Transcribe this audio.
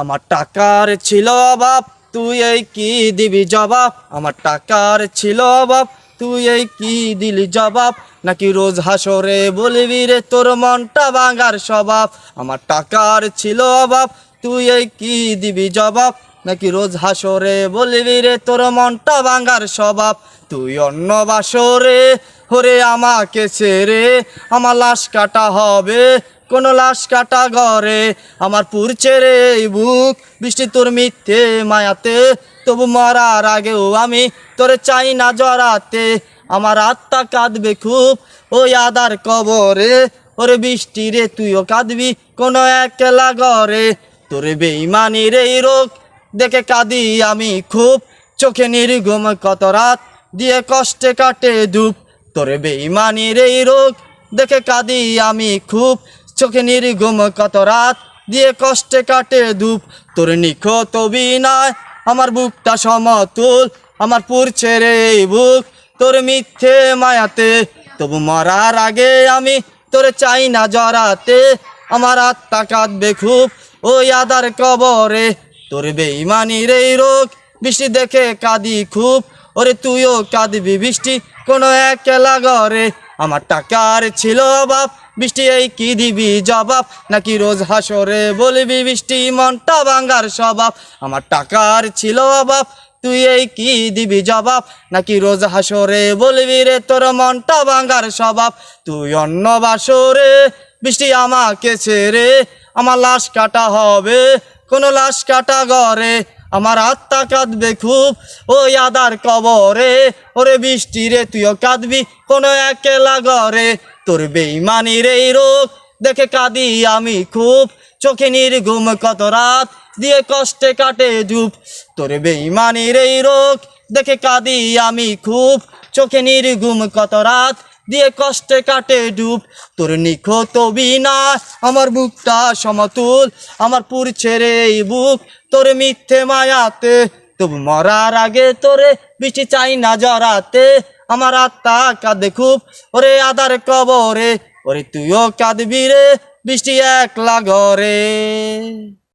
আমার টাকার ছিল অভাব, তুই এই কি দিবি জবাব? আমার টাকার ছিল অভাব, তুই এই কি দিলি জবাব? নাকি রোজ হাসরে বলবি রে তোর মনটা ভাঙার স্বভাব? আমার টাকার ছিল অভাব, তুই এই কি দিবি জবাব? নাকি রোজ হাসরে বলবি রে তোর মনটা ভাঙার স্বভাব? তুই অন্য বাসরে, হরে আমাকে ছেড়ে, আমার লাশ কাটা হবে কোন লাশ কাটা ঘরে। আমার পুরছে রে বুক। বৃষ্টি তোর মিথ্যে মায়াতে। তবু মরার আগেও আমি তোরে চাই না জড়াতে। আমার আত্মা কাঁদবে খুব ওই আদার কবরে। ওরে বৃষ্টি রে, তুইও কাঁদবি কোনো একলা ঘরে। তোরে বেইমানির এই রোগ। দেখে কাঁদি আমি খুব। চোখে নির্গম কত রাত দিয়ে কষ্টে কাটে ধূপ। তোরে বেইমানির এই রোগ। দেখে কাঁদি আমি খুব। চোখে নির্গম কত রাত? দিয়ে কষ্টে কাটে ধূপ। তোর নিখত বিনায় আমার বুকটা সমতুল, আমার পুরছে রে বুক। তোর মিথ্যে মায়াতে, তবু মরার আগে আমি তোরে চাই না জড়াতে। আমার আত্মা কাঁদবে খুব ওই আদার কবরে। তোর বেইমানির এই রোগ, বৃষ্টি দেখে কাঁদি খুব। ওরে তুইও কাঁদবি বৃষ্টি কোনো একলা ঘরে। আমার টাকার ছিল অভাব বৃষ্টি এই কি দিবি জবাব? নাকি রোজ হাসরে বলবি বৃষ্টি মনটা ভাঙ্গার স্বভাব? আমার টাকার ছিল অভাব, তুই এই কি দিবি জবাব? নাকি রোজ হাসরে বলবি রে তোর মনটা ভাঙ্গার স্বভাব? তুই অন্য বাসরে, বৃষ্টি আমাকে ছেড়ে, আমার লাশ কাটা হবে, কোনো লাশ কাটা ঘরে। আমার আত্মা কাঁদবে খুব ওই আদার কবরে। ওরে বৃষ্টি রে, তুইও কাঁদবি কোনো একলা ঘরে। তোর বেইমানির এই রোগ দেখে কাঁদি আমি খুব। চোখে নির্ঘুম কত রাত দিয়ে কষ্টে কাটে ধূপ। তোর বেইমানির এই রোগ দেখে কাঁদি আমি খুব। চোখে নির্ঘুম কত রাত দিয়ে কষ্টে কাটে ডুব। তোর নিখত বিনা আমার বুকটা সমতুল, আমার পুরছে রে এই বুক। তোর মিথ্যে মায়াতে, তবু মরার আগে তোরে বৃষ্টি চাই না জড়াতে। আমার আত্মা কাঁদে খুব, ওরে আদার কবরে, ওরে তুইও কাঁদবি রে, বৃষ্টি একলা ঘরে।